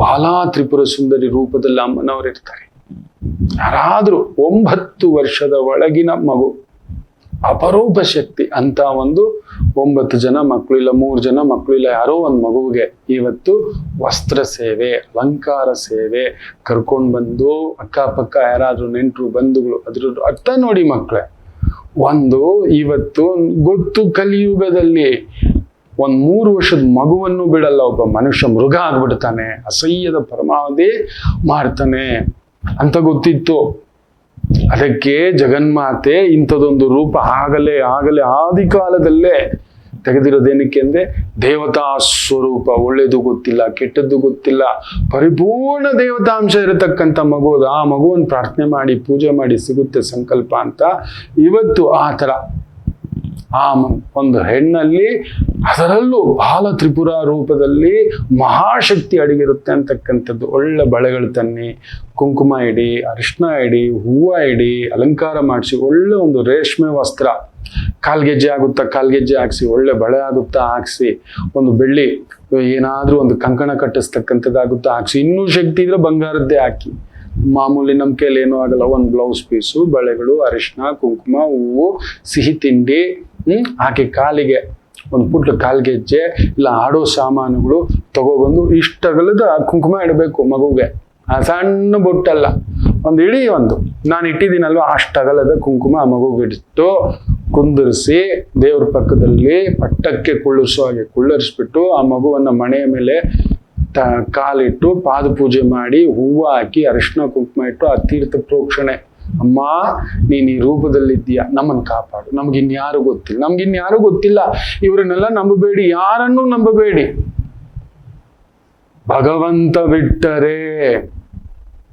ಬಾಲಾ ತ್ರಿಪುರ ಸುಂದರಿ ರೂಪದಲ್ಲಿ ಅಮ್ಮನವರು ಇರ್ತಾರೆ ಯಾರಾದ್ರೂ ಒಂಬತ್ತು ವರ್ಷದ ಒಳಗಿನ ಮಗು, ಅಪರೂಪ ಶಕ್ತಿ ಅಂತ ಒಂದು ಒಂಬತ್ತು ಜನ ಮಕ್ಕಳು ಇಲ್ಲ, ಮೂರು ಜನ ಮಕ್ಕಳು ಇಲ್ಲ, ಯಾರೋ ಒಂದು ಮಗುವಿಗೆ ಇವತ್ತು ವಸ್ತ್ರ ಸೇವೆ, ಅಲಂಕಾರ ಸೇವೆ, ಕರ್ಕೊಂಡು ಬಂದು ಅಕ್ಕಪಕ್ಕ ಯಾರಾದರೂ ನೆಂಟರು, ಬಂಧುಗಳು ಅದ್ರ ಅರ್ಥ ನೋಡಿ ಮಕ್ಕಳೇ. ಒಂದು ಇವತ್ತು ಗೊತ್ತು ಕಲಿಯುಗದಲ್ಲಿ ಒಂದ್ ಮೂರು ವರ್ಷದ ಮಗುವನ್ನು ಬಿಡಲ್ಲ, ಒಬ್ಬ ಮನುಷ್ಯ ಮೃಗ ಆಗ್ಬಿಡ್ತಾನೆ, ಅಸಹ್ಯದ ಪರಮಾವಧಿ ಮಾಡ್ತಾನೆ ಅಂತ ಗೊತ್ತಿತ್ತು. ಅದಕ್ಕೆ ಜಗನ್ಮಾತೆ ಇಂಥದೊಂದು ರೂಪ ಆಗಲೇ ಆಗಲೇ ಆದಿ ಕಾಲದಲ್ಲೇ ತೆಗೆದಿರೋದೇನಕ್ಕೆ ಅಂದ್ರೆ ದೇವತಾ ಸ್ವರೂಪ. ಒಳ್ಳೇದು ಗೊತ್ತಿಲ್ಲ, ಕೆಟ್ಟದ್ದು ಗೊತ್ತಿಲ್ಲ. ಪರಿಪೂರ್ಣ ದೇವತಾಂಶ ಇರತಕ್ಕಂಥ ಮಗು. ಆ ಮಗುವನ್ನು ಪ್ರಾರ್ಥನೆ ಮಾಡಿ, ಪೂಜೆ ಮಾಡಿ ಸಿಗುತ್ತೆ ಸಂಕಲ್ಪ ಅಂತ ಇವತ್ತು ಆ ಥರ. ಆ ಒಂದು ಹೆಣ್ಣಲ್ಲಿ ಅದರಲ್ಲೂ ಬಾಲ ತ್ರಿಪುರ ರೂಪದಲ್ಲಿ ಮಹಾಶಕ್ತಿ ಅಡಗಿರುತ್ತೆ ಅಂತಕ್ಕಂಥದ್ದು. ಒಳ್ಳೆ ಬಳೆಗಳು ತನ್ನಿ, ಕುಂಕುಮ ಇಡಿ ಅರಿಶಿನ ಇಡಿ, ಹೂವು ಇಡಿ, ಅಲಂಕಾರ ಮಾಡಿಸಿ, ಒಳ್ಳೆ ಒಂದು ರೇಷ್ಮೆ ವಸ್ತ್ರ. ಕಾಲ್ಗೆಜ್ಜೆ ಆಗುತ್ತಾ ಕಾಲ್ಗೆಜ್ಜೆ ಹಾಕ್ಸಿ, ಒಳ್ಳೆ ಬಳೆ ಆಗುತ್ತಾ ಹಾಕ್ಸಿ, ಒಂದು ಬೆಳ್ಳಿ, ಏನಾದರೂ ಒಂದು ಕಂಕಣ ಕಟ್ಟಿಸ್ತಕ್ಕಂಥದ್ದಾಗುತ್ತಾ ಹಾಕ್ಸಿ, ಇನ್ನೂ ಶಕ್ತಿ ಇದ್ರೆ ಬಂಗಾರದ್ದೇ ಹಾಕಿ. ಮಾಮೂಲಿ ನಮ್ಮ ಕೈಯಲ್ಲಿ ಏನೂ ಆಗಲ್ಲ, ಒಂದು ಬ್ಲೌಸ್ ಪೀಸು ಬಳೆಗಳು ಅರಿಶಿನ ಕುಂಕುಮ, ಹೂವು, ಸಿಹಿ ತಿಂಡಿ ಹಾಕಿ ಕಾಲಿಗೆ ಒಂದು ಪುಟ್ಟ ಕಾಲ್ಗೆಜ್ಜೆ ಇಲ್ಲ ಆಡೋ ಸಾಮಾನುಗಳು ತಗೊಬಂದು ಇಷ್ಟಗಲದ ಕುಂಕುಮ ಇಡಬೇಕು ಮಗುಗೆ. ಆ ಸಣ್ಣ ಬೊಟ್ಟಲ್ಲ, ಒಂದು ಇಡೀ ಒಂದು. ನಾನು ಇಟ್ಟಿದ್ದೀನಲ್ವ ಅಷ್ಟಗಲದ ಕುಂಕುಮ ಆ ಮಗುಗೆ ಇಟ್ಟು ಕುಂದಿರಿಸಿ ದೇವ್ರ ಪಕ್ಕದಲ್ಲಿ ಪಟ್ಟಕ್ಕೆ ಕುಳ್ಳಿಸೋ ಹಾಗೆ ಕುಳ್ಳರಿಸ್ಬಿಟ್ಟು ಆ ಮಗುವನ್ನ ಮನೆಯ ಮೇಲೆ ತ, ಕಾಲಿಟ್ಟು ಪಾದ ಪೂಜೆ ಮಾಡಿ ಹೂವು ಹಾಕಿ ಅರಿಶಿನ ಕುಂಕುಮ ಇಟ್ಟು ಆ ತೀರ್ಥ ಪ್ರೋಕ್ಷಣೆ. ಅಮ್ಮ, ನೀನು ಈ ರೂಪದಲ್ಲಿದ್ದೀಯ? ನಮ್ಮನ್ನು ಕಾಪಾಡು. ನಮ್ಗೆ ಇನ್ಯಾರು ಗೊತ್ತಿಲ್ಲ. ನಮ್ಗೆ ಇನ್ಯಾರು ಗೊತ್ತಿಲ್ಲ. ಇವರನ್ನೆಲ್ಲ ನಂಬಬೇಡಿ. ಯಾರನ್ನೂ ನಂಬಬೇಡಿ. ಭಗವಂತ ಬಿಟ್ಟರೆ,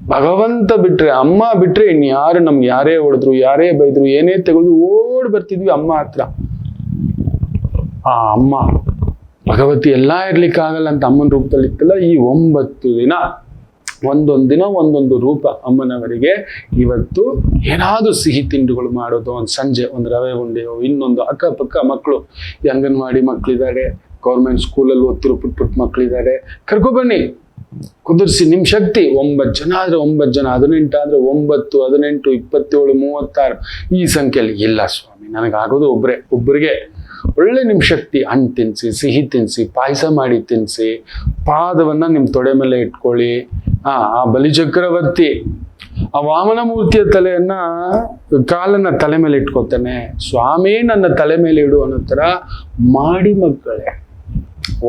ಭಗವಂತ ಬಿಟ್ರೆ, ಅಮ್ಮ ಬಿಟ್ರೆ ಇನ್ಯಾರು ನಮ್ಗೆ ಯಾರೇ ಹೊಡೆದ್ರು, ಯಾರೇ ಬೈದ್ರು, ಏನೇ ತೆಗೆದ್ರು ಓಡ್ ಬರ್ತಿದ್ವಿ ಅಮ್ಮ ಹತ್ರ. ಆ ಅಮ್ಮ ಭಗವತಿ ಎಲ್ಲ ಇರ್ಲಿಕ್ಕಾಗಲ್ಲ ಅಂತ ಅಮ್ಮನ ರೂಪದಲ್ಲಿ ಇತ್ತಲ್ಲ ಈ ಒಂಬತ್ತು ದಿನ. ಒಂದೊಂದು ದಿನ, ಒಂದೊಂದು ರೂಪ ಅಮ್ಮನವರಿಗೆ. ಇವತ್ತು ಏನಾದರೂ ಸಿಹಿ ತಿಂಡಿಗಳು ಮಾಡೋದು, ಒಂದು ಸಂಜೆ ಒಂದು ರವೆ ಉಂಡೆಯೋ ಇನ್ನೊಂದು ಅಕ್ಕಪಕ್ಕ ಮಕ್ಕಳು ಈ ಅಂಗನವಾಡಿ ಮಕ್ಕಳಿದ್ದಾರೆ ಗೌರ್ಮೆಂಟ್ ಸ್ಕೂಲಲ್ಲಿ ಓದ್ತಿರೋ ಪುಟ್ ಪುಟ್ ಮಕ್ಕಳಿದ್ದಾರೆ ಕರ್ಕೊಬನ್ನಿ ಕುದುರಿಸಿ ನಿಮ್ಮ ಶಕ್ತಿ. ಒಂಬತ್ತು ಜನ ಆದರೆ ಒಂಬತ್ತು ಜನ, ಹದಿನೆಂಟು ಆದ್ರೆ ಒಂಬತ್ತು, ಹದಿನೆಂಟು, ಇಪ್ಪತ್ತೇಳು, ಮೂವತ್ತಾರು. ಈ ಸಂಖ್ಯೆಯಲ್ಲಿ ಇಲ್ಲ ಸ್ವಾಮಿ, ನನಗಾಗೋದು ಒಬ್ಬರೇ ಒಬ್ಬರಿಗೆ ಒಳ್ಳೆ ನಿಮ್ಮ ಶಕ್ತಿ, ಹಣ್ಣು ತಿನ್ನಿಸಿ ಸಿಹಿ ತಿನ್ನಿಸಿ ಪಾಯಸ ಮಾಡಿ ತಿನ್ನಿಸಿ ಪಾದವನ್ನ ನಿಮ್ಮ ತೊಡೆ ಮೇಲೆ ಇಟ್ಕೊಳ್ಳಿ. ಆ ಆ ಬಲಿಚಕ್ರವರ್ತಿ ಆ ವಾಮನ ಮೂರ್ತಿಯ ತಲೆಯನ್ನ ಕಾಲನ್ನ ತಲೆ ಮೇಲೆ ಇಟ್ಕೋತಾನೆ. ಸ್ವಾಮಿ, ನನ್ನ ತಲೆ ಮೇಲೆ ಇಡು ಅನ್ನೋ ಥರ ಮಾಡಿ ಮಕ್ಕಳೇ.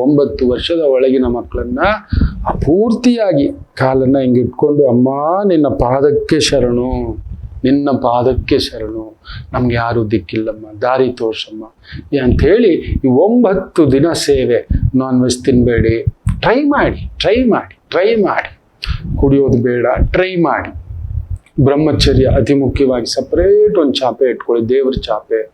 ಒಂಬತ್ತು ವರ್ಷದ ಒಳಗಿನ ಮಕ್ಕಳನ್ನ ಪೂರ್ತಿಯಾಗಿ ಕಾಲನ್ನ ಹಿಂಗೆ ಇಟ್ಕೊಂಡು, ಅಮ್ಮ, ನಿನ್ನ ಪಾದಕ್ಕೆ ಶರಣು. ನಿನ್ನ ಪಾದಕ್ಕೆ ಶರಣು. ನಮ್ಗೆ ಯಾರು ದಿಕ್ಕಿಲ್ಲಮ್ಮ. ದಾರಿ ತೋರ್ಸಮ್ಮ. ಅಂತ ಹೇಳಿ ಈ ಒಂಬತ್ತು ದಿನ ಸೇವೆ ನಾನ್ ವೆಜ್ ತಿನ್ನಬೇಡಿ ಟ್ರೈ ಮಾಡಿ ಟ್ರೈ ಮಾಡಿ ಟ್ರೈ ಮಾಡಿ. ಕುಡಿಯೋದು ಬೇಡ ಟ್ರೈ ಮಾಡಿ. ಬ್ರಹ್ಮಚರ್ಯ ಅತಿ ಮುಖ್ಯವಾಗಿ ಸಪ್ರೇಟ್ ಒಂದು ಚಾಪೆ ಇಟ್ಕೊಳ್ಳಿ, ದೇವ್ರ ಚಾಪೆ.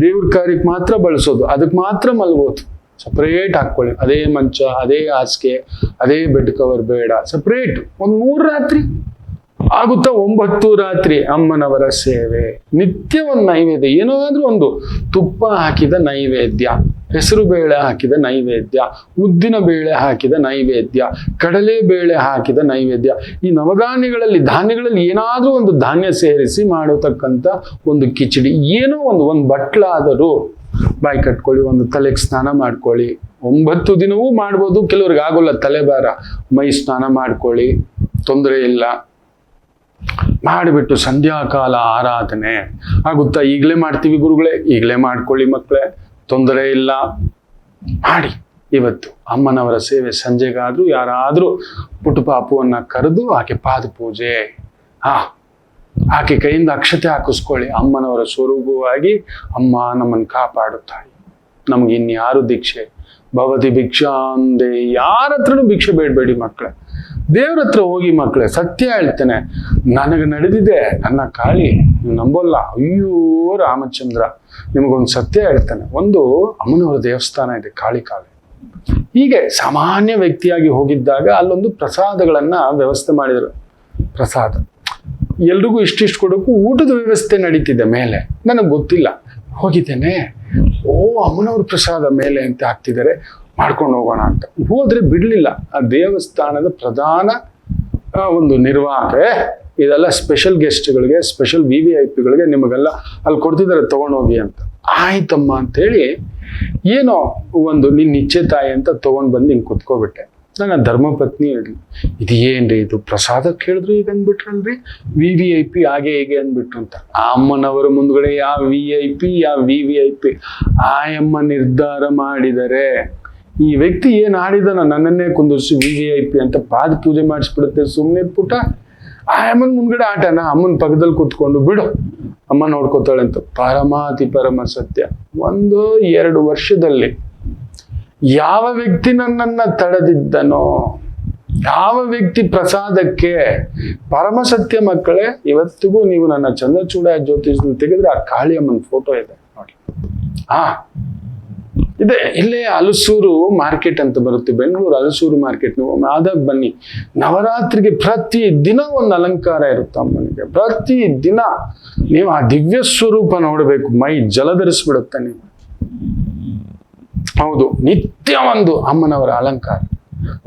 ದೇವ್ರ ಕಾರ್ಯಕ್ಕೆ ಮಾತ್ರ ಬಳಸೋದು. ಅದಕ್ಕೆ ಮಾತ್ರ ಮಲಗೋದು. ಸಪ್ರೇಟ್ ಹಾಕ್ಕೊಳ್ಳಿ. ಅದೇ ಮಂಚ, ಅದೇ ಹಾಸಿಗೆ, ಅದೇ ಬೆಡ್ ಕವರ್ ಬೇಡ. ಸಪ್ರೇಟ್ ಒಂದು ಮೂರು ರಾತ್ರಿ. ಆಗುತ್ತಾ ಒಂಬತ್ತು ರಾತ್ರಿ ಅಮ್ಮನವರ ಸೇವೆ. ನಿತ್ಯ ಒಂದು ನೈವೇದ್ಯ. ಏನಾದರೂ ಒಂದು ತುಪ್ಪ ಹಾಕಿದ ನೈವೇದ್ಯ, ಹೆಸರು ಬೇಳೆ ಹಾಕಿದ ನೈವೇದ್ಯ, ಉದ್ದಿನ ಬೇಳೆ ಹಾಕಿದ ನೈವೇದ್ಯ, ಕಡಲೆ ಬೇಳೆ ಹಾಕಿದ ನೈವೇದ್ಯ. ಈ ನವಧಾನ್ಯಗಳಲ್ಲಿ, ಧಾನ್ಯಗಳಲ್ಲಿ ಏನಾದರೂ ಒಂದು ಧಾನ್ಯ ಸೇರಿಸಿ ಮಾಡತಕ್ಕಂಥ ಒಂದು ಕಿಚಡಿ. ಏನೋ ಒಂದು ಒಂದು ಬಟ್ಲಾದರೂ ಬಾಯಿ ಕಟ್ಕೊಳ್ಳಿ, ಒಂದು ತಲೆಗೆ ಸ್ನಾನ ಮಾಡ್ಕೊಳ್ಳಿ. ಒಂಬತ್ತು ದಿನವೂ ಮಾಡ್ಬೋದು. ಕೆಲವ್ರಿಗೆ ಆಗೋಲ್ಲ ತಲೆಬಾರ ಮೈ ಸ್ನಾನ ಮಾಡ್ಕೊಳ್ಳಿ. ತೊಂದರೆ ಇಲ್ಲ. ಮಾಡಿಬಿಟ್ಟು ಸಂಧ್ಯಾಕಾಲ ಆರಾಧನೆ ಆಗುತ್ತಾ? ಈಗಲೇ ಮಾಡ್ತೀವಿ ಗುರುಗಳೇ, ಈಗಲೇ ಮಾಡ್ಕೊಳ್ಳಿ ಮಕ್ಕಳೇ, ತೊಂದರೆ ಇಲ್ಲ. ಮಾಡಿ. ಇವತ್ತು ಅಮ್ಮನವರ ಸೇವೆ ಸಂಜೆಗಾದ್ರೂ ಯಾರಾದರೂ ಪುಟಪಾಪುವನ್ನ ಕರೆದು ಆಕೆ ಪಾದ ಪೂಜೆ. ಹಾ ಆಕೆ ಕೈಯಿಂದ ಅಕ್ಷತೆ ಹಾಕಿಸ್ಕೊಳ್ಳಿ. ಅಮ್ಮನವರ ಸ್ವರೂಪವಾಗಿ ಅಮ್ಮ ನಮ್ಮನ್ನು ಕಾಪಾಡುತ್ತಾಳೆ. ನಮಗೆ ಇನ್ಯಾರು ದೀಕ್ಷೆ ಭವತಿ ಭಿಕ್ಷಾಂದೆ ಯಾರ ಹತ್ರನೂ ಭಿಕ್ಷೆ ಬೇಡಬೇಡಿ ಮಕ್ಕಳೇ. ದೇವ್ರ ಹತ್ರ ಹೋಗಿ ಮಕ್ಕಳೇ ಸತ್ಯ ಹೇಳ್ತೇನೆ. ನನಗೆ ನಡೆದಿದೆ, ನನ್ನ ಕಾಳಿ ನೀವು ನಂಬೋಲ್ಲ. ಅಯ್ಯೋ, ರಾಮಚಂದ್ರ, ನಿಮಗೊಂದು ಸತ್ಯ ಹೇಳ್ತೇನೆ. ಒಂದು ಅಮ್ಮನವರ ದೇವಸ್ಥಾನ ಇದೆ, ಕಾಳಿ ಕಾಳಿ ಹೀಗೆ ಸಾಮಾನ್ಯ ವ್ಯಕ್ತಿಯಾಗಿ ಹೋಗಿದ್ದಾಗ ಅಲ್ಲೊಂದು ಪ್ರಸಾದಗಳನ್ನ ವ್ಯವಸ್ಥೆ ಮಾಡಿದರು. ಪ್ರಸಾದ. ಎಲ್ರಿಗೂ ಇಷ್ಟಿಷ್ಟು ಕೊಡೋಕ್ಕೂ ಊಟದ ವ್ಯವಸ್ಥೆ ನಡೀತಿದೆ ಮೇಲೆ. ನನಗೆ ಗೊತ್ತಿಲ್ಲ. ಹೋಗಿದ್ದೇನೆ. ಓ, ಅಮ್ಮನವ್ರ ಪ್ರಸಾದ ಮೇಲೆ ಅಂತ ಹಾಕ್ತಿದ್ದಾರೆ. ಮಾಡ್ಕೊಂಡು ಹೋಗೋಣ ಅಂತ. ಹೋದ್ರೆ ಬಿಡ್ಲಿಲ್ಲ. ಆ ದೇವಸ್ಥಾನದ ಪ್ರಧಾನ ಒಂದು ನಿರ್ವಾಹಕ "ಏ, ಇದೆಲ್ಲ ಸ್ಪೆಷಲ್ ಗೆಸ್ಟ್ಗಳಿಗೆ ಸ್ಪೆಷಲ್ ವಿ ವಿ ಐ ಪಿಗಳಿಗೆ ನಿಮಗೆಲ್ಲ ಅಲ್ಲಿ ಕೊಡ್ತಿದ್ದಾರೆ ತಗೊಂಡೋಗಿ ಅಂತ. ಆಯ್ತಮ್ಮ ಅಂತೇಳಿ ಏನೋ ಒಂದು ನಿನ್ನ ಇಚ್ಛೆ ತಾಯಿ ಅಂತ ತಗೊಂಡ್ ಬಂದು ಹಿಂಗೆ ಕುತ್ಕೋಬಿಟ್ಟೆ. ನನ್ನ ಧರ್ಮಪತ್ನಿ ಹೇಳಿ ಇದು ಏನ್ರಿ ಇದು? ಪ್ರಸಾದ ಕೇಳಿದ್ರು ಈಗ ಅಂದ್ಬಿಟ್ರಲ್ರಿ ವಿ ವಿ ಐ ಪಿ ಹಾಗೆ ಹೀಗೆ ಅಂದ್ಬಿಟ್ರು ಅಂತ. ಆ ಅಮ್ಮನವರ ಮುಂದ್ಗಡೆ ಯಾವ ವಿ ಐ ಪಿ ಯಾವ ವಿ ವಿ ಐ ಪಿ ಆ ಅಮ್ಮ ನಿರ್ಧಾರ ಮಾಡಿದರೆ ಈ ವ್ಯಕ್ತಿ ಏನು ಆಡಿದನ ನನ್ನನ್ನೇ ಕುಂದರ್ಸಿ ವಿ ವಿ ಐ ಪಿ ಅಂತ ಪಾದ ಪೂಜೆ ಮಾಡಿಸ್ಬಿಡುತ್ತೆ ಸುಮ್ಮನೆ ಪುಟ ಆ ಅಮ್ಮನ ಮುಂದ್ಗಡೆ ಆಟನ ಅಮ್ಮನ ಪಕ್ಕದಲ್ಲಿ ಕೂತ್ಕೊಂಡು ಬಿಡು, ಅಮ್ಮ ನೋಡ್ಕೋತಾಳೆ ಅಂತ. ಪರಮಾತಿ ಪರಮ ಸತ್ಯ. ಒಂದು ಎರಡು ವರ್ಷದಲ್ಲಿ ಯಾವ ವ್ಯಕ್ತಿ ನನ್ನನ್ನ ತಡೆದಿದ್ದನೋ, ಯಾವ ವ್ಯಕ್ತಿ ಪ್ರಸಾದಕ್ಕೆ ಪರಮ ಸತ್ಯ ಮಕ್ಕಳೇ, ಇವತ್ತಿಗೂ ನೀವು ನನ್ನ ಚಂದ್ರಚೂಡ ಜ್ಯೋತಿಷ್ ತೆಗೆದ್ರೆ ಆ ಕಾಳಿಯಮ್ಮನ ಫೋಟೋ ಇದೆ. ನೋಡಿ. ಹಾ ಇದೆ. ಇಲ್ಲೇ ಹಲಸೂರು ಮಾರ್ಕೆಟ್ ಅಂತ ಬರುತ್ತೆ. ಬೆಂಗಳೂರು ಹಲಸೂರು ಮಾರ್ಕೆಟ್. ನೀವು ಆದಾಗ ಬನ್ನಿ. ನವರಾತ್ರಿಗೆ ಪ್ರತಿ ದಿನ ಒಂದು ಅಲಂಕಾರ ಇರುತ್ತೆ ಅಮ್ಮನಿಗೆ. ಪ್ರತಿ ದಿನ ನೀವು ಆ ದಿವ್ಯ ಸ್ವರೂಪ ನೋಡಬೇಕು. ಮೈ ಜಲಧರಿಸ್ಬಿಡುತ್ತೆ ನೀವು. ಹೌದು. ನಿತ್ಯ ಒಂದು ಅಮ್ಮನವರ ಅಲಂಕಾರ.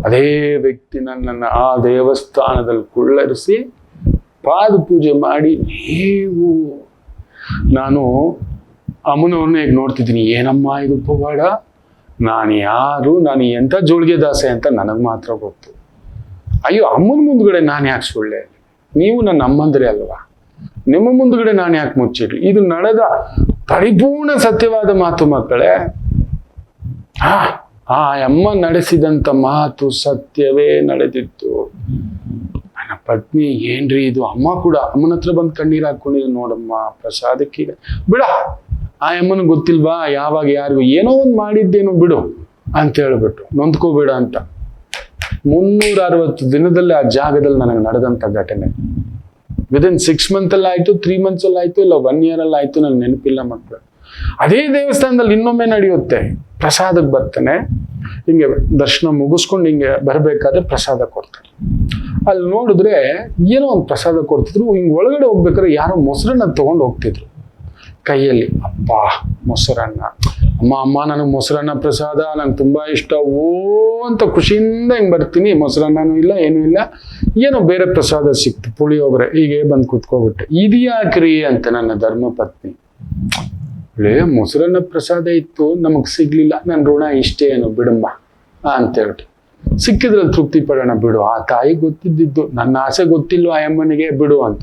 ಅದೇ ವ್ಯಕ್ತಿ ನನ್ನನ್ನು ಆ ದೇವಸ್ಥಾನದಲ್ಲಿ ಕುಳ್ಳರಿಸಿ ಪಾದ ಪೂಜೆ ಮಾಡಿ ನೀವು ನಾನು ಅಮ್ಮನವ್ರನ್ನ ಈಗ ನೋಡ್ತಿದ್ದೀನಿ, ಏನಮ್ಮ ಇದು ಪೋಗಾಡ ನಾನು ಯಾರು, ನಾನು ಎಂಥ ಜೋಳಿಗೆ ದಾಸೆ ಅಂತ ನನಗೆ ಮಾತ್ರ ಗೊತ್ತು. ಅಯ್ಯೋ, ಅಮ್ಮನ ಮುಂದ್ಗಡೆ ನಾನು ಯಾಕೆ ಸುಳ್ಳೆ? ನೀವು ನನ್ನ ಅಮ್ಮಂದ್ರೆ ಅಲ್ವಾ? ನಿಮ್ಮ ಮುಂದ್ಗಡೆ ನಾನು ಯಾಕೆ ಮುಚ್ಚಿಡ್ಲಿ ಇದು ನಡೆದ ಪರಿಪೂರ್ಣ ಸತ್ಯವಾದ ಮಾತು ಮಕ್ಕಳೇ. ಆ ಆ ಅಮ್ಮ ನಡೆಸಿದಂತ ಮಾತು ಸತ್ಯವೇ ನಡೆದಿತ್ತು. ನನ್ನ ಪತ್ನಿ, ಏನ್ರಿ ಇದು? ಅಮ್ಮ ಕೂಡ ಅಮ್ಮನ ಹತ್ರ ಬಂದು ಕಣ್ಣೀರು ಹಾಕೊಂಡಿದ್ದು ನೋಡಮ್ಮ, ಪ್ರಸಾದಕ್ಕೀಗ. ಬಿಡ! ಆ ಅಮ್ಮನ ಗೊತ್ತಿಲ್ವಾ? ಯಾವಾಗ ಯಾರಿಗೂ ಏನೋ ಒಂದು ಮಾಡಿದ್ದೇನೋ ಬಿಡು ಅಂತ ಹೇಳ್ಬಿಟ್ಟು ನೊಂದ್ಕೋಬೇಡ ಅಂತ. ಮುನ್ನೂರ ಅರವತ್ತು ದಿನದಲ್ಲಿ ಆ ಜಾಗದಲ್ಲಿ ನನಗೆ ನಡೆದಂತ ಘಟನೆ. ವಿದಿನ್ ಸಿಕ್ಸ್ ಮಂತಲ್ಲಿ ಆಯ್ತು ತ್ರೀ ಮಂತ್ಸ್ ಅಲ್ಲಿ ಆಯ್ತು, ಇಲ್ಲ ಒನ್ ಇಯರ್ ಅಲ್ಲಿ ಆಯ್ತು ನನಗೆ ನೆನಪಿಲ್ಲ ಮಕ್ಕಳು ಅದೇ ದೇವಸ್ಥಾನದಲ್ಲಿ ಇನ್ನೊಮ್ಮೆ ನಡೆಯುತ್ತೆ. ಪ್ರಸಾದಕ್ಕೆ ಬರ್ತಾನೆ. ಹಿಂಗೆ ದರ್ಶನ ಮುಗಿಸ್ಕೊಂಡು ಹಿಂಗೆ ಬರಬೇಕಾದ್ರೆ ಪ್ರಸಾದ ಕೊಡ್ತಾರೆ. ಅಲ್ಲಿ ನೋಡಿದ್ರೆ ಏನೋ ಒಂದು ಪ್ರಸಾದ ಕೊಡ್ತಿದ್ರು. ಹಿಂಗೆ ಒಳಗಡೆ ಹೋಗ್ಬೇಕಾದ್ರೆ ಯಾರೋ ಮೊಸರನ್ನ ತಗೊಂಡು ಹೋಗ್ತಿದ್ರು. ಕೈಯಲ್ಲಿ, ಅಪ್ಪ, ಮೊಸರನ್ನ. ಅಮ್ಮ ಅಮ್ಮ, ನನಗೆ ಮೊಸರನ್ನ ಪ್ರಸಾದ, ನಂಗೆ ತುಂಬಾ ಇಷ್ಟ. ಓ, ಅಂತ ಖುಷಿಯಿಂದ ಹಿಂಗೆ ಬರ್ತೀನಿ. ಮೊಸರನ್ನನೂ ಇಲ್ಲ, ಏನೂ ಇಲ್ಲ. ಏನೋ ಬೇರೆ ಪ್ರಸಾದ ಸಿಕ್ತು, ಪುಳಿಯೋಗರೆ. ಹೀಗೆ ಬಂದು ಕುತ್ಕೋಬಿಟ್ಟೆ ಇದ್ಯಾಕ್ರಿ ಅಂತ ನನ್ನ ಧರ್ಮಪತ್ನಿ. ಲೇ, ಮೊಸರನ್ನ ಪ್ರಸಾದ ಇತ್ತು, ನಮಗ್ ಸಿಗ್ಲಿಲ್ಲ. ನನ್ನ ಋಣ ಇಷ್ಟೇ ಏನು ಬಿಡಮ್ಮ ಅಂತ ಹೇಳ್ಬಿಟ್ಟು ಸಿಕ್ಕಿದ್ರಲ್ಲಿ ತೃಪ್ತಿ ಪಡೋಣ ಬಿಡು. ಆ ತಾಯಿ ಗೊತ್ತಿದ್ದಿದ್ದು, ನನ್ನ ಆಸೆ ಗೊತ್ತಿಲ್ವ ಆ ಅಮ್ಮನಿಗೆ ಬಿಡು ಅಂತ.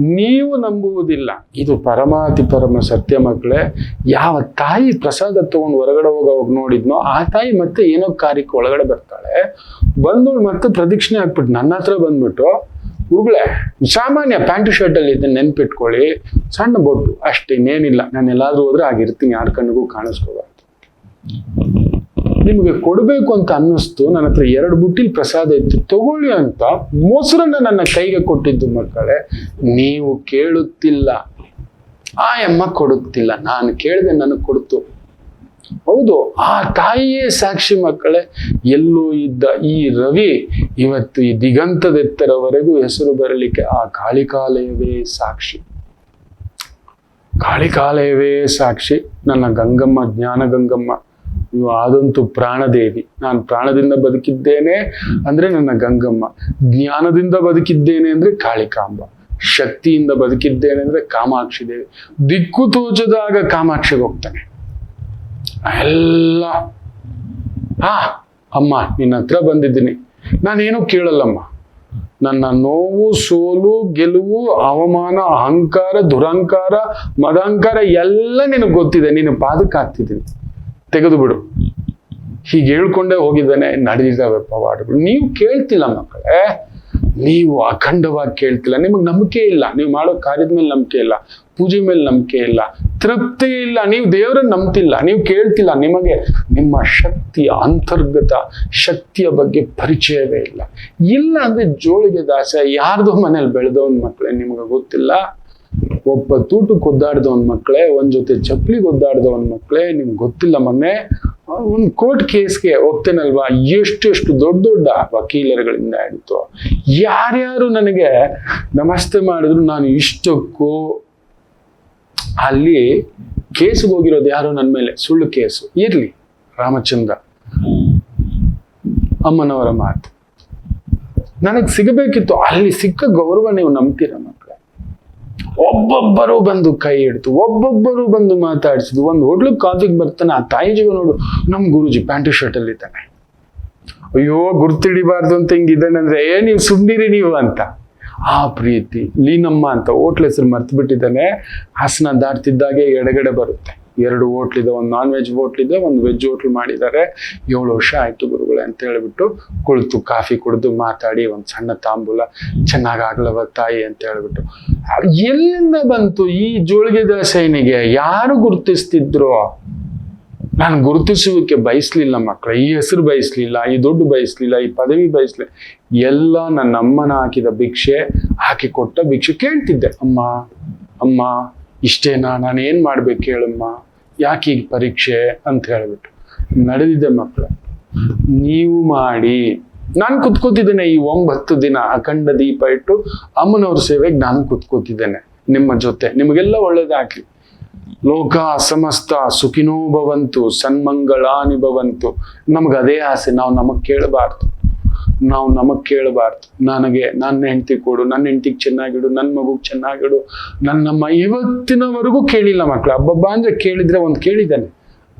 ನೀವು ನಂಬುವುದಿಲ್ಲ. ಇದು ಪರಮಾತಿ ಪರಮ ಸತ್ಯ ಮಕ್ಕಳೇ, ಯಾವ ತಾಯಿ ಪ್ರಸಾದ ತಗೊಂಡು ಹೊರಗಡೆ ಹೋಗೋವಾಗ ನೋಡಿದ್ನೋ, ಆ ತಾಯಿ ಮತ್ತೆ ಏನೋ ಕಾರ್ಯಕ್ಕೆ ಒಳಗಡೆ ಬರ್ತಾಳೆ. ಬಂದು ಮತ್ತೆ ಪ್ರದಕ್ಷಿಣೆ ಹಾಕ್ಬಿಟ್ಟು ನನ್ನ ಹತ್ರ ಬಂದ್ಬಿಟ್ಟು ಗುರುಗಳೇ ಸಾಮಾನ್ಯ ಪ್ಯಾಂಟು ಶರ್ಟ್ ಅಲ್ಲಿ ಇದನ್ನ ನೆನ್ಪಿಟ್ಕೊಳ್ಳಿ. ಸಣ್ಣ ಬೊಟ್ಟು, ಅಷ್ಟೇ, ಇನ್ನೇನಿಲ್ಲ. ನಾನು ಎಲ್ಲಾದ್ರೂ ಹೋದ್ರೆ ಆಗಿರ್ತೀನಿ. ಯಾರ ಕಣ್ಣಿಗೂ ಕಾಣಿಸ್ಕೋಬಾರ್ದು. ನಿಮಗೆ ಕೊಡಬೇಕು ಅಂತ ಅನ್ನಿಸ್ತು, ನನ್ನ ಹತ್ರ ಎರಡು ಬುಟ್ಟಿಲ್ ಪ್ರಸಾದ ಇತ್ತು, ತಗೊಳ್ಳಿ ಅಂತ ಮೊಸರನ್ನ ನನ್ನ ಕೈಗೆ ಕೊಟ್ಟಿದ್ದು ಮಕ್ಕಳೇ, ನೀವು ಕೇಳುತ್ತಿಲ್ಲ. ಆ ಅಮ್ಮ ಕೊಡುತ್ತಿಲ್ಲ, ನಾನು ಕೇಳಿದೆ ನನಗೆ ಕೊಡ್ತು. ಹೌದು, ಆ ತಾಯಿಯೇ ಸಾಕ್ಷಿ ಮಕ್ಕಳೇ, ಎಲ್ಲೂ ಇದ್ದ ಈ ರವಿ ಇವತ್ತು ಈ ದಿಗಂತದೆತ್ತರವರೆಗೂ ಹೆಸರು ಬರಲಿಕ್ಕೆ ಆ ಕಾಳಿಕಾಲಯವೇ ಸಾಕ್ಷಿ. ಕಾಳಿಕಾಲಯವೇ ಸಾಕ್ಷಿ, ನನ್ನ ಗಂಗಮ್ಮ, ಜ್ಞಾನ ಗಂಗಮ್ಮ. ಆದಂತೂ ಪ್ರಾಣದೇವಿ. ನಾನು ಪ್ರಾಣದಿಂದ ಬದುಕಿದ್ದೇನೆ ಅಂದ್ರೆ ನನ್ನ ಗಂಗಮ್ಮ. ಜ್ಞಾನದಿಂದ ಬದುಕಿದ್ದೇನೆ ಅಂದ್ರೆ ಕಾಳಿಕಾಂಬ. ಶಕ್ತಿಯಿಂದ ಬದುಕಿದ್ದೇನೆ ಅಂದ್ರೆ ಕಾಮಾಕ್ಷಿ ದೇವಿ. ದಿಕ್ಕು ತೋಚದಾಗ ಕಾಮಾಕ್ಷಿಗೆ ಹೋಗ್ತಾನೆ. ಎಲ್ಲ. ಆ ಅಮ್ಮ, ನಿನ್ನ ಹತ್ರ ಬಂದಿದ್ದೀನಿ. ನಾನೇನು ಕೇಳಲ್ಲಮ್ಮ. ನನ್ನ ನೋವು, ಸೋಲು, ಗೆಲುವು, ಅವಮಾನ, ಅಹಂಕಾರ, ದುರಹಂಕಾರ ಮದಹಂಕಾರ ಎಲ್ಲ ನಿನಗೆ ಗೊತ್ತಿದೆ. ನೀನು ಪಾದಕ್ಕೆ ಹಾಕ್ತಿದ್ದೀನಿ. ತೆಗೆದು ಬಿಡು. ಹೀಗೆ ಹೇಳ್ಕೊಂಡೇ ಹೋಗಿದ್ದಾನೆ ನಡೆದಿದ್ದಾವೆ ಪವಾಡಗಳು. ನೀವು ಕೇಳ್ತಿಲ್ಲ ಮಕ್ಕಳೇ, ನೀವು ಅಖಂಡವಾಗಿ ಕೇಳ್ತಿಲ್ಲ. ನಿಮಗೆ ನಂಬಿಕೆ ಇಲ್ಲ. ನೀವು ಮಾಡೋ ಕಾರ್ಯದ ಮೇಲೆ ನಂಬಿಕೆ ಇಲ್ಲ. ಪೂಜೆ ಮೇಲೆ ನಂಬಿಕೆ ಇಲ್ಲ. ತೃಪ್ತಿ ಇಲ್ಲ. ನೀವು ದೇವರನ್ನ ನಂಬ್ತಿಲ್ಲ. ನೀವು ಕೇಳ್ತಿಲ್ಲ. ನಿಮಗೆ ನಿಮ್ಮ ಶಕ್ತಿಯ ಅಂತರ್ಗತ ಶಕ್ತಿಯ ಬಗ್ಗೆ ಪರಿಚಯವೇ ಇಲ್ಲ. ಇಲ್ಲ ಅಂದ್ರೆ ಜೋಳಿಗೆ ದಾಸ. ಯಾರ್ದೋ ಮನೇಲಿ ಬೆಳೆದವನ್ ಮಕ್ಕಳೇ ನಿಮಗೆ ಗೊತ್ತಿಲ್ಲ? ಒಬ್ಬ ತೂಟಕ್ಕೆ ಒದ್ದಾಡ್ದವನ್ ಮಕ್ಕಳೇ ಒಂದ್ ಜೊತೆ ಚಪ್ಪಲಿಗೆ ಒದ್ದಾಡ್ದವನ್ ಮಕ್ಕಳೇ ನಿಮ್ಗೆ ಗೊತ್ತಿಲ್ಲ ಮೊನ್ನೆ ಒಂದು ಕೋರ್ಟ್ ಕೇಸ್ಗೆ ಹೋಗ್ತೇನಲ್ವಾ? ಎಷ್ಟೆಷ್ಟು ದೊಡ್ಡ ದೊಡ್ಡ ವಕೀಲರುಗಳಿಂದ ಹಿಡಿತು ಯಾರ್ಯಾರು ನನಗೆ ನಮಸ್ತೆ ಮಾಡಿದ್ರು, ನಾನು ಇಷ್ಟಕ್ಕೂ ಅಲ್ಲಿ ಕೇಸ್ಗೆ ಹೋಗಿರೋದು ಯಾರು ನನ್ನ ಮೇಲೆ? ಸುಳ್ಳು ಕೇಸು. ಇರ್ಲಿ, ರಾಮಚಂದ್ರ. ಅಮ್ಮನವರ ಮಾತು. ನನಗೆ ಸಿಗಬೇಕಿತ್ತು. ಅಲ್ಲಿ ಸಿಕ್ಕ ಗೌರವ ನೀವು ನಂಬ್ತೀರ ಮಕ್ಕಳೇ ಒಬ್ಬೊಬ್ಬರು ಬಂದು ಕೈ ಹಿಡ್ತು ಒಬ್ಬೊಬ್ಬರು ಬಂದು ಮಾತಾಡಿಸಿದ್ರು ಒಂದು ಹೋಟ್ಲಿಗೆ ಕಾಫಿಗೆ ಬರ್ತಾನೆ, ಆ ತಾಯಿಜಿಗ ನೋಡು ನಮ್ಮ ಗುರುಜಿ ಪ್ಯಾಂಟು ಶರ್ಟ್ ಅಲ್ಲಿ ಇದ್ದಾನೆ. ಅಯ್ಯೋ, ಗುರ್ತಿಡಿಬಾರ್ದು ಅಂತ ಹಿಂಗಿದ್ದಾನೆ ಅಂದ್ರೆ, ಏ, ನೀವು ಸುಮ್ಮನಿರಿ ನೀವು ಅಂತ. ಆ ಪ್ರೀತಿ, ಲೀನಮ್ಮ ಅಂತ ಹೋಟ್ಲ್ ಹೆಸರು ಮರ್ತು ಬಿಟ್ಟಿದ್ದಾನೆ ಹಾಸನ ದಾಟ್ತಿದ್ದಾಗೆ ಎಡಗಡೆ ಬರುತ್ತೆ. ಎರಡು ಹೋಟ್ಲಿದೆ, ಒಂದು ನಾನ್ ವೆಜ್ ಹೋಟ್ಲಿದೆ, ಒಂದು ವೆಜ್ ಹೋಟ್ಲ್ ಮಾಡಿದ್ದಾರೆ. ಏಳು ವರ್ಷ ಆಯ್ತು ಗುರುಗಳೇ ಅಂತ ಹೇಳ್ಬಿಟ್ಟು ಕುಳಿತು ಕಾಫಿ ಕುಡಿದು ಮಾತಾಡಿ, ಒಂದು ಸಣ್ಣ ತಾಂಬೂಲ ಚೆನ್ನಾಗಾಗ್ಲವ ತಾಯಿ ಅಂತ ಹೇಳ್ಬಿಟ್ಟು. ಎಲ್ಲಿಂದ ಬಂತು ಈ ಜೋಳಿಗೆ ದಾಸೈನಿಗೆ ಯಾರು ಗುರುತಿಸ್ತಿದ್ರು? ನಾನು ಗುರುತಿಸುವಿಕೆ ಬಯಸ್ಲಿಲ್ಲ ಮಕ್ಕಳು ಈ ಹೆಸರು ಬಯಸ್ಲಿಲ್ಲ, ಈ ದುಡ್ಡು ಬಯಸ್ಲಿಲ್ಲ, ಈ ಪದವಿ ಬಯಸ್ಲಿಲ್ಲ. ಎಲ್ಲ ನನ್ನ ಅಮ್ಮನ ಹಾಕಿದ ಭಿಕ್ಷೆ ಹಾಕಿ ಕೊಟ್ಟ ಭಿಕ್ಷೆ ಕೇಳ್ತಿದ್ದೆ. ಅಮ್ಮ ಅಮ್ಮ ಇಷ್ಟೇನಾ? ನಾನು ಏನು ಮಾಡ್ಬೇಕು ಹೇಳಮ್ಮ? ಯಾಕೆ ಈಗ ಪರೀಕ್ಷೆ ಅಂತ ಹೇಳ್ಬಿಟ್ಟು. ನಡೆದಿದೆ ಮಕ್ಕಳ ನೀವು ಮಾಡಿ. ನಾನು ಕುತ್ಕೋತಿದ್ದೇನೆ ಈ ಒಂಬತ್ತು ದಿನ ಅಖಂಡ ದೀಪ ಇಟ್ಟು ಅಮ್ಮನವ್ರ ಸೇವೆಗೆ ನಾನು ಕುತ್ಕೋತಿದ್ದೇನೆ ನಿಮ್ಮ ಜೊತೆ. ನಿಮಗೆಲ್ಲ ಒಳ್ಳೇದಾಗ್ಲಿ. ಲೋಕ ಸಮಸ್ತ ಸುಖಿನೋ ಭವಂತು, ಸನ್ಮಂಗಳಾನಿ ಭವಂತು. ನಮ್ಗೆ ಅದೇ ಆಸೆ. ನಾವು ನಮಗೆ ಕೇಳಬಾರ್ದು. ನಾವು ನಮಗ್ ಕೇಳಬಾರ್ದು. ನನಗೆ ನನ್ನ ಹೆಂಡತಿ ಕೊಡು ನನ್ನ ಹೆಂಡತಿಗೆ ಚೆನ್ನಾಗಿಡು ನನ್ನ ಮಗುಗೆ ಚೆನ್ನಾಗಿಡು ನನ್ನಮ್ಮ ಇವತ್ತಿನವರೆಗೂ ಕೇಳಿಲ್ಲ ಮಕ್ಳು. ಹಬ್ಬಬ್ಬ ಅಂದ್ರೆ ಕೇಳಿದ್ರೆ ಒಂದು ಕೇಳಿದ್ದಾನೆ.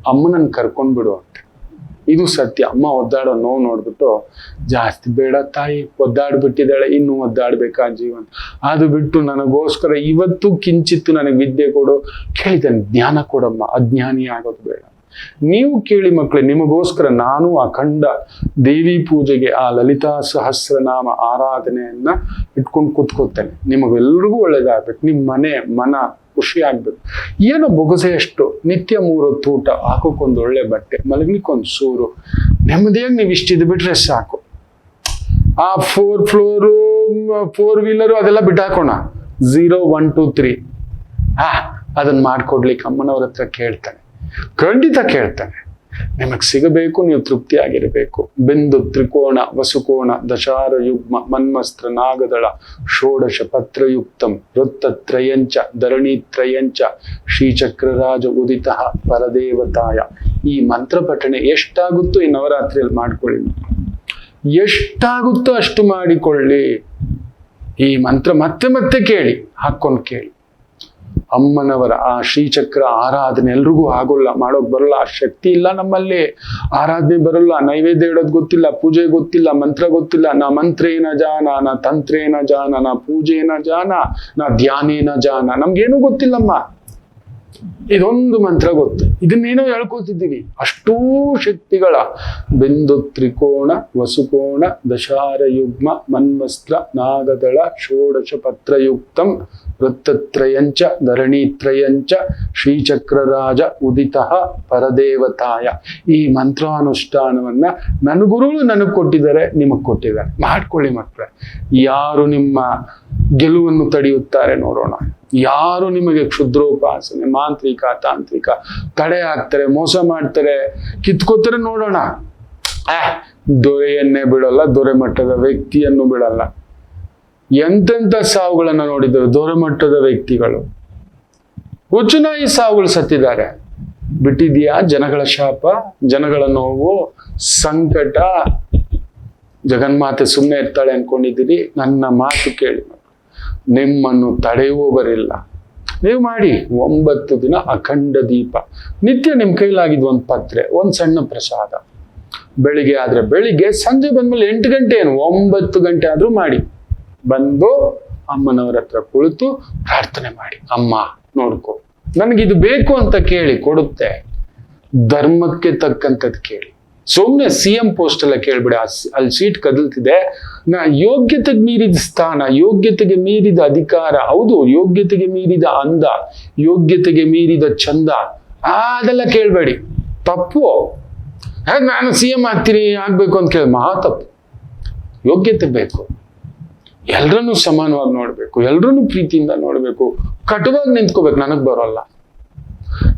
ಅಮ್ಮ ನನ್ನ ಕರ್ಕೊಂಡ್ ಬಿಡು ಅಂತ. ಇದು ಸತ್ಯ. ಅಮ್ಮ ಒದ್ದಾಡೋ ನೋವು ನೋಡ್ಬಿಟ್ಟು ಜಾಸ್ತಿ ಬೇಡ ತಾಯಿ, ಒದ್ದಾಡ್ಬಿಟ್ಟಿದ್ದಾಳೆ, ಇನ್ನು ಒದ್ದಾಡ್ಬೇಕಾ ಜೀವನ? ಅದು ಬಿಟ್ಟು ನನಗೋಸ್ಕರ ಇವತ್ತು ಕಿಂಚಿತ್ತು ನನಗೆ ವಿದ್ಯೆ ಕೊಡು. ಕೇಳಿದ್ದಾನೆ, ಜ್ಞಾನ ಕೊಡಮ್ಮ. ಅಜ್ಞಾನಿ ಆಗೋದು ಬೇಡ. ನೀವು ಕೇಳಿ ಮಕ್ಕಳೇ, ನಿಮಗೋಸ್ಕರ ನಾನು ಅಖಂಡ ದೇವಿ ಪೂಜೆಗೆ ಆ ಲಲಿತಾ ಸಹಸ್ರನಾಮ ಆರಾಧನೆಯನ್ನ ಇಟ್ಕೊಂಡು ಕೂತ್ಕೋತೇನೆ. ನಿಮಗೆಲ್ರಿಗೂ ಒಳ್ಳೇದಾಗ್ಬೇಕು. ನಿಮ್ಮ ಮನೆ, ಮನ ಖುಷಿ ಆಗ್ಬೇಕು ಏನೋ ಬೊಗಸೆಯಷ್ಟು ನಿತ್ಯ ಮೂರು ಊಟ ಹಾಕೋಕೊಂದು ಒಳ್ಳೆ ಬಟ್ಟೆ, ಮಲಗ್ಲಿಕ್ಕೊಂದು ಸೂರು. ನೆಮ್ಮದಿಯಾಗಿ ನೀವು ಇಷ್ಟಿದ್ದು ಬಿಟ್ರೆ ಸಾಕು. ಆ ಫೋರ್ ಫ್ಲೋರು ಫೋರ್ ವೀಲರು ಅದೆಲ್ಲ ಬಿಟ್ಟಾಕೋಣ ಜೀರೋ ಒನ್ ಟೂ ತ್ರೀ ಆ ಅದನ್ನ ಮಾಡ್ಕೊಡ್ಲಿಕ್ಕೆ ಅಮ್ಮನವ್ರ ಹತ್ರ ಕೇಳ್ತಾನೆ. ಖಂಡಿತ ಕೇಳ್ತಾನೆ. ನಿಮಗೆ ಸಿಗಬೇಕು, ನೀವು ತೃಪ್ತಿಯಾಗಿರಬೇಕು. ಬಿಂದು ತ್ರಿಕೋಣ, ವಸುಕೋಣ ದಶಾರ ಯುಗ್ಮ ಮನ್ಮಸ್ತ್ರ, ನಾಗದಳ, ಷೋಡಶ ಪತ್ರಯುಕ್ತಂ, ವೃತ್ತತ್ರಯಂಚ, ಧರಣಿತ್ರಯಂಚ, ಶ್ರೀಚಕ್ರರಾಜ ಉದಿತ ಪರದೇವತಾಯ. ಈ ಮಂತ್ರ ಪಠಣೆ ಎಷ್ಟಾಗುತ್ತೋ ಈ ನವರಾತ್ರಿಯಲ್ಲಿ ಮಾಡ್ಕೊಳ್ಳಿ. ಎಷ್ಟಾಗುತ್ತೋ ಅಷ್ಟು ಮಾಡಿಕೊಳ್ಳಿ. ಈ ಮಂತ್ರ ಮತ್ತೆ ಮತ್ತೆ ಕೇಳಿ ಹಾಕೊಂಡು ಕೇಳಿ. ಅಮ್ಮನವರ ಆ ಶ್ರೀಚಕ್ರ ಆರಾಧನೆ ಎಲ್ರಿಗೂ ಆಗೋಲ್ಲ, ಮಾಡೋಕ್ ಬರಲ್ಲ. ಆ ಶಕ್ತಿ ಇಲ್ಲ ನಮ್ಮಲ್ಲಿ. ಆರಾಧನೆ ಬರಲ್ಲ, ನೈವೇದ್ಯ ಇಡೋದ್ ಗೊತ್ತಿಲ್ಲ, ಪೂಜೆ ಗೊತ್ತಿಲ್ಲ, ಮಂತ್ರ ಗೊತ್ತಿಲ್ಲ. ನಾ ಮಂತ್ರೇನ ಜಾನ, ನಾ ತಂತ್ರೇನ ಜಾನ, ನಾ ಪೂಜೇನ ಜಾನ, ನಾ ಧ್ಯಾನೇನ ಜಾನ. ನಮ್ಗೇನು ಗೊತ್ತಿಲ್ಲಮ್ಮ. ಇದೊಂದು ಮಂತ್ರ ಗೊತ್ತು. ಇದನ್ನೇನೋ ಹೇಳ್ಕೊತಿದ್ದೀವಿ ಅಷ್ಟೂ ಶಕ್ತಿಗಳ. ಬಿಂದು ತ್ರಿಕೋಣ, ವಸುಕೋಣ ದಶಾರ ಯುಗ್ಮ ಮನ್ವಸ್ತ್ರ, ನಾಗದಳ ಷೋಡಶ ಪತ್ರಯುಕ್ತಂ ವೃತ್ತತ್ರಯಂಚ, ಧರಣಿತ್ರಯಂಚ, ಶ್ರೀಚಕ್ರರಾಜ ಉದಿತ ಪರದೇವತಾಯ. ಈ ಮಂತ್ರಾನುಷ್ಠಾನವನ್ನ ನನ್ನ ಗುರುಗಳು ನನಗೆ ಕೊಟ್ಟಿದ್ದಾರೆ, ನಿಮಗೆ ಕೊಟ್ಟಿದ್ದಾರೆ. ಮಾಡ್ಕೊಳ್ಳಿ ಮಕ್ಕಳೇ ಯಾರು ನಿಮ್ಮ ಗೆಲುವನ್ನು ತಡೆಯುತ್ತಾರೆ ನೋಡೋಣ. ಯಾರು ನಿಮಗೆ ಕ್ಷುದ್ರೋಪಾಸನೆ, ಮಾಂತ್ರಿಕ, ತಾಂತ್ರಿಕ ತಡೆ ಹಾಕ್ತಾರೆ, ಮೋಸ ಮಾಡ್ತಾರೆ, ಕಿತ್ಕೋತಾರೆ ನೋಡೋಣ. ಆ, ದೊರೆಯನ್ನೇ ಬಿಡಲ್ಲ, ದೊರೆ ಮಟ್ಟದ ವ್ಯಕ್ತಿಯನ್ನು ಬಿಡಲ್ಲ. ಎಂತೆಂಥ ಸಾವುಗಳನ್ನು ನೋಡಿದ್ದರು ದೂರಮಟ್ಟದ ವ್ಯಕ್ತಿಗಳು. ವ್ಯಕ್ತಿಗಳು ಹುಚ್ಚುನಾಯಿ ಸಾವುಗಳು ಸತ್ತಿದ್ದಾರೆ. ಬಿಟ್ಟಿದೆಯಾ ಜನಗಳ ಶಾಪ, ಜನಗಳ ನೋವು, ಸಂಕಟ. ಜಗನ್ಮಾತೆ ಸುಮ್ಮನೆ ಇರ್ತಾಳೆ ಅನ್ಕೊಂಡಿದ್ದೀರಿ ನನ್ನ ಮಾತು ಕೇಳಿ. ನಿಮ್ಮನ್ನು ತಡೆಯುವವರಿಲ್ಲ. ನೀವು ಮಾಡಿ. ಒಂಬತ್ತು ದಿನ ಅಖಂಡ ದೀಪ. ನಿತ್ಯ ನಿಮ್ಮ ಕೈಲಾಗಿದ್ದು ಒಂದು ಪತ್ರೆ, ಒಂದು ಸಣ್ಣ ಪ್ರಸಾದ. ಬೆಳಿಗ್ಗೆ ಆದ್ರೆ ಬೆಳಿಗ್ಗೆ ಸಂಜೆ ಬಂದಮೇಲೆ ಎಂಟು ಗಂಟೆ ಏನು? ಒಂಬತ್ತು ಗಂಟೆ ಆದ್ರೂ ಮಾಡಿ. ಬಂದು ಅಮ್ಮನವ್ರ ಹತ್ರ ಕುಳಿತು ಪ್ರಾರ್ಥನೆ ಮಾಡಿ, ಅಮ್ಮ, ನೋಡ್ಕೊ, ನನಗಿದು ಬೇಕು ಅಂತ ಕೇಳಿ ಕೊಡುತ್ತೆ. ಧರ್ಮಕ್ಕೆ ತಕ್ಕಂಥದ್ದು ಕೇಳಿ. ಸುಮ್ಮನೆ ಸಿ ಎಂ ಪೋಸ್ಟ್ ಎಲ್ಲ ಕೇಳ್ಬಿಡಿ ಅಲ್ಲಿ ಸೀಟ್ ಕದಲ್ತಿದೆ. ನಾ ಯೋಗ್ಯತೆಗೆ ಮೀರಿದ ಸ್ಥಾನ, ಯೋಗ್ಯತೆಗೆ ಮೀರಿದ ಅಧಿಕಾರ, ಹೌದು, ಯೋಗ್ಯತೆಗೆ ಮೀರಿದ ಅಂದ, ಯೋಗ್ಯತೆಗೆ ಮೀರಿದ ಚಂದ ಅದೆಲ್ಲ ಕೇಳಬೇಡಿ. ತಪ್ಪು. ನಾನು ಸಿ ಎಂ ಆಗ್ತೀನಿ, ಆಗ್ಬೇಕು ಅಂತ ಕೇಳಿ, ಮಹಾ ತಪ್ಪು. ಯೋಗ್ಯತೆ ಬೇಕು. ಎಲ್ರನ್ನೂ ಸಮಾನವಾಗಿ ನೋಡ್ಬೇಕು, ಎಲ್ರನ್ನೂ ಪ್ರೀತಿಯಿಂದ ನೋಡ್ಬೇಕು, ಕಟುವಾಗಿ ನಿಂತ್ಕೋಬೇಕು, ನನಗ್ ಬರೋಲ್ಲ.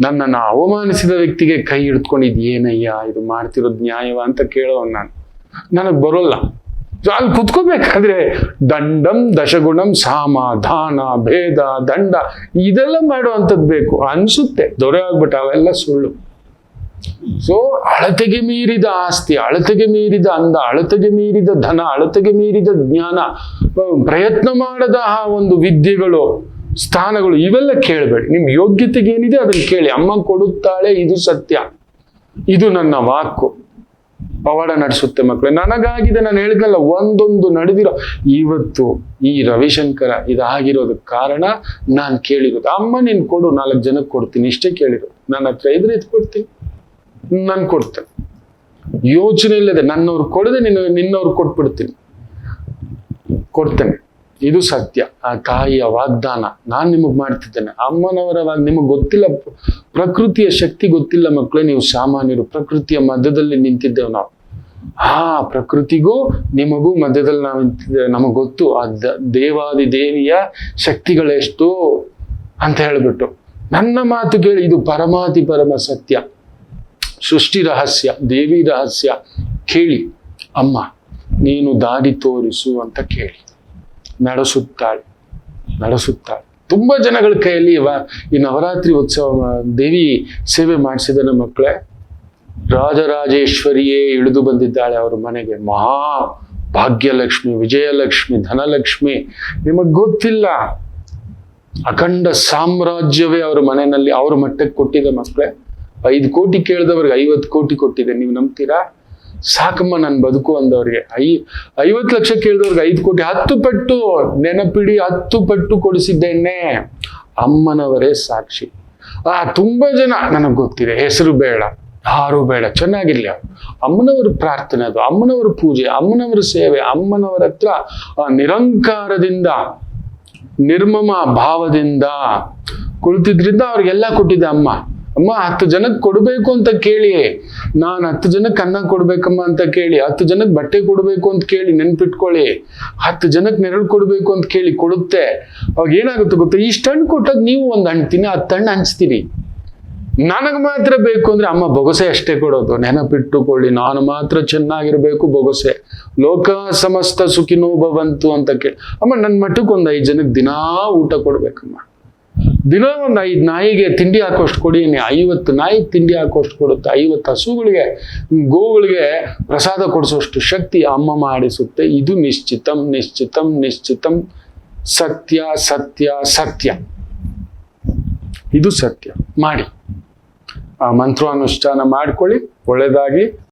ನನ್ನನ್ನು ಅವಮಾನಿಸಿದ ವ್ಯಕ್ತಿಗೆ ಕೈ ಹಿಡ್ಕೊಂಡಿದ್ ಏನಯ್ಯ, ಇದು ಮಾಡ್ತಿರೋದು ನ್ಯಾಯವ ಅಂತ ಕೇಳೋನ್ ನಾನು. ನನಗ್ ಬರೋಲ್ಲ. ಅಲ್ಲಿ ಕುತ್ಕೋಬೇಕಾದ್ರೆ ದಂಡಂ ದಶಗುಣಂ ಸಾಮ ದಾನ ಭೇದ ದಂಡ, ಇದೆಲ್ಲ ಮಾಡುವಂಥದ್ದು ಬೇಕು. ಅನ್ಸುತ್ತೆ, ದೊರೆ ಆಗ್ಬಿಟ್ಟು ಅವೆಲ್ಲ ಸುಳ್ಳು. ಸೊ ಅಳತೆಗೆ ಮೀರಿದ ಆಸ್ತಿ, ಅಳತೆಗೆ ಮೀರಿದ ಅಂದ, ಅಳತೆಗೆ ಮೀರಿದ ಧನ, ಅಳತೆಗೆ ಮೀರಿದ ಜ್ಞಾನ ಪ್ರಯತ್ನ ಮಾಡದ ಆ ಒಂದು ವಿದ್ಯೆಗಳು, ಸ್ಥಾನಗಳು ಇವೆಲ್ಲ ಕೇಳಬೇಡಿ. ನಿಮ್ ಯೋಗ್ಯತೆಗೆ ಏನಿದೆ ಅದನ್ನ ಕೇಳಿ. ಅಮ್ಮ ಕೊಡುತ್ತಾಳೆ, ಇದು ಸತ್ಯ. ಇದು ನನ್ನ ವಾಕು. ಪವಾಡ ನಡೆಸುತ್ತೆ ಮಕ್ಕಳು ನನಗಾಗಿದೆ, ನಾನು ಹೇಳಿದ್ನಲ್ಲ, ಒಂದೊಂದು ನಡೆದಿರೋ. ಇವತ್ತು ಈ ರವಿಶಂಕರ ಇದಾಗಿರೋದಕ್ಕೆ ಕಾರಣ ನಾನು ಕೇಳಿರೋದು. ಅಮ್ಮ ನೀನು ಕೊಡು, ನಾಲ್ಕು ಜನಕ್ಕೆ ಕೊಡ್ತೀನಿ. ಇಷ್ಟೇ ಕೇಳಿರೋದು. ನನ್ನ ಹತ್ರ ಇದ್ರೆ ಇದು ಕೊಡ್ತೀನಿ ನಾನು ಕೊಡ್ತೇನೆ ಯೋಚನೆ ಇಲ್ಲದೆ ನನ್ನವ್ರು ಕೊಡದೆ ನಿನ್ನ, ನಿನ್ನವ್ರು ಕೊಟ್ಬಿಡ್ತೀನಿ. ಕೊಡ್ತೇನೆ. ಇದು ಸತ್ಯ. ಆ ತಾಯಿಯ ವಾಗ್ದಾನ ನಾನು ನಿಮಗೆ ಮಾಡ್ತಿದ್ದೇನೆ. ಅಮ್ಮನವರ ವಾಗ್, ನಿಮಗೆ ಗೊತ್ತಿಲ್ಲ, ಪ್ರಕೃತಿಯ ಶಕ್ತಿ ಗೊತ್ತಿಲ್ಲ ಮಕ್ಕಳೇ ನೀವು ಸಾಮಾನ್ಯರು, ಪ್ರಕೃತಿಯ ಮಧ್ಯದಲ್ಲಿ ನಿಂತಿದ್ದೇವೆ ನಾವು. ಆ ಪ್ರಕೃತಿಗೂ ನಿಮಗೂ ಮಧ್ಯದಲ್ಲಿ ನಾವು ನಿಂತಿದ್ದೇವೆ. ನಮಗೆ ಗೊತ್ತು, ಆ ದೇವಾದಿ ದೇವಿಯ ಶಕ್ತಿಗಳೆಷ್ಟು ಅಂತ ಹೇಳ್ಬಿಟ್ಟು. ನನ್ನ ಮಾತು ಕೇಳಿ ಇದು ಪರಮಾತಿ ಪರಮ ಸತ್ಯ. ಸೃಷ್ಟಿ ರಹಸ್ಯ, ದೇವಿ ರಹಸ್ಯ ಕೇಳಿ, ಅಮ್ಮ, ನೀನು ದಾರಿ ತೋರಿಸು ಅಂತ ಕೇಳಿ, ನಡೆಸುತ್ತಾಳೆ ನಡೆಸುತ್ತಾಳೆ. ತುಂಬಾ ಜನಗಳ ಕೈಯಲ್ಲಿ ಈ ನವರಾತ್ರಿ ಉತ್ಸವ, ದೇವಿ ಸೇವೆ ಮಾಡಿಸಿದ ಮಕ್ಕಳೇ, ರಾಜರಾಜೇಶ್ವರಿಯೇ ಇಳಿದು ಬಂದಿದ್ದಾಳೆ ಅವರ ಮನೆಗೆ. ಮಹಾ ಭಾಗ್ಯಲಕ್ಷ್ಮಿ, ವಿಜಯಲಕ್ಷ್ಮಿ, ಧನಲಕ್ಷ್ಮಿ, ನಿಮಗೆ ಗೊತ್ತಿಲ್ಲ, ಅಖಂಡ ಸಾಮ್ರಾಜ್ಯವೇ ಅವರ ಮನೆಯಲ್ಲಿ, ಅವ್ರ ಮಟ್ಟಕ್ಕೆ ಕೊಟ್ಟಿದೆ ಮಕ್ಕಳೇ. ಐದು ಕೋಟಿ ಕೇಳಿದವ್ರಿಗೆ ಐವತ್ತು ಕೋಟಿ ಕೊಟ್ಟಿದೆ. ನೀವು ನಂಬ್ತೀರಾ? ಸಾಕಮ್ಮ, ನಾನು ಬದುಕು ಅಂದವ್ರಿಗೆ. ಐ, ಐವತ್ತು ಲಕ್ಷ ಕೇಳಿದವ್ರಿಗೆ ಐದು ಕೋಟಿ, ಹತ್ತು ಪಟ್ಟು ನೆನಪಿಡಿ, ಹತ್ತು ಪಟ್ಟು ಕೊಡಿಸಿದ್ದೇನೆ. ಅಮ್ಮನವರೇ ಸಾಕ್ಷಿ. ಆ, ತುಂಬಾ ಜನ, ನನಗೆ ಗೊತ್ತಿದೆ, ಹೆಸರು ಬೇಡ, ಯಾರು ಬೇಡ ಚೆನ್ನಾಗಿಲ್ಲ. ಅಮ್ಮನವರ ಪ್ರಾರ್ಥನೆ ಅದು, ಅಮ್ಮನವರ ಪೂಜೆ, ಅಮ್ಮನವರ ಸೇವೆ, ಅಮ್ಮನವರ ಹತ್ರ, ಆ, ನಿರಂಕಾರದಿಂದ, ನಿರ್ಮಮ ಭಾವದಿಂದ ಕುಳಿತಿದ್ರಿಂದ ಅವ್ರಿಗೆಲ್ಲ ಕೊಟ್ಟಿದ್ದೆ ಅಮ್ಮ. ಅಮ್ಮ, ಹತ್ತು ಜನಕ್ಕೆ ಕೊಡಬೇಕು ಅಂತ ಕೇಳಿ. ನಾನು ಹತ್ತು ಜನಕ್ಕೆ ಅನ್ನ ಕೊಡ್ಬೇಕಮ್ಮ ಅಂತ ಕೇಳಿ. ಹತ್ತು ಜನಕ್ಕೆ ಬಟ್ಟೆ ಕೊಡಬೇಕು ಅಂತ ಕೇಳಿ, ನೆನ್ಪಿಟ್ಕೊಳ್ಳಿ. ಹತ್ತು ಜನಕ್ಕೆ ನೆರಳು ಕೊಡಬೇಕು ಅಂತ ಕೇಳಿ ಕೊಡುತ್ತೆ. ಅವಾಗ ಏನಾಗುತ್ತೆ ಗೊತ್ತಾ? ಇಷ್ಟು ಹಣ್ಣು ಕೊಟ್ಟಾಗ ನೀವು ಒಂದು ಹಣ್ಣು ತಿನ್ನ, ಹತ್ತು ಹಣ್ಣು ಹಂಚ್ತೀರಿ ನನಗೆ ಮಾತ್ರ ಬೇಕು ಅಂದ್ರೆ ಅಮ್ಮ, ಬೊಗಸೆ ಅಷ್ಟೇ ಕೊಡೋದು. ನೆನಪಿಟ್ಟುಕೊಳ್ಳಿ, ನಾನು ಮಾತ್ರ ಚೆನ್ನಾಗಿರ್ಬೇಕು ಬೊಗಸೆ. ಲೋಕ ಸಮಸ್ತ ಸುಖಿನೋ ಭವಂತು ಅಂತ ಕೇಳಿ. ಅಮ್ಮ, ನನ್ನ ಮಟ್ಟಕ್ಕೆ ಒಂದು ಐದು ಜನಕ್ಕೆ ದಿನಾ ಊಟ ಕೊಡ್ಬೇಕಮ್ಮ. ದಿನ ಒಂದು ಐದು ನಾಯಿಗೆ ತಿಂಡಿ ಹಾಕೋಷ್ಟು ಕೊಡಿ ಐವತ್ತು ನಾಯಿ ತಿಂಡಿ ಹಾಕೋಷ್ಟು ಕೊಡುತ್ತೆ, ಐವತ್ತು ಹಸುಗಳಿಗೆ ಗೋವುಗಳಿಗೆ ಪ್ರಸಾದ ಕೊಡಿಸೋಷ್ಟು ಶಕ್ತಿ ಅಮ್ಮ ಮಾಡಿಸುತ್ತೆ. ಇದು ನಿಶ್ಚಿತಂ ನಿಶ್ಚಿತಂ ನಿಶ್ಚಿತಂ. ಸತ್ಯ ಸತ್ಯ ಸತ್ಯ. ಇದು ಸತ್ಯ. ಮಾಡಿ. ಆ ಮಂತ್ರಾನುಷ್ಠಾನ ಮಾಡ್ಕೊಳ್ಳಿ ಒಳ್ಳೆಯದಾಗಿ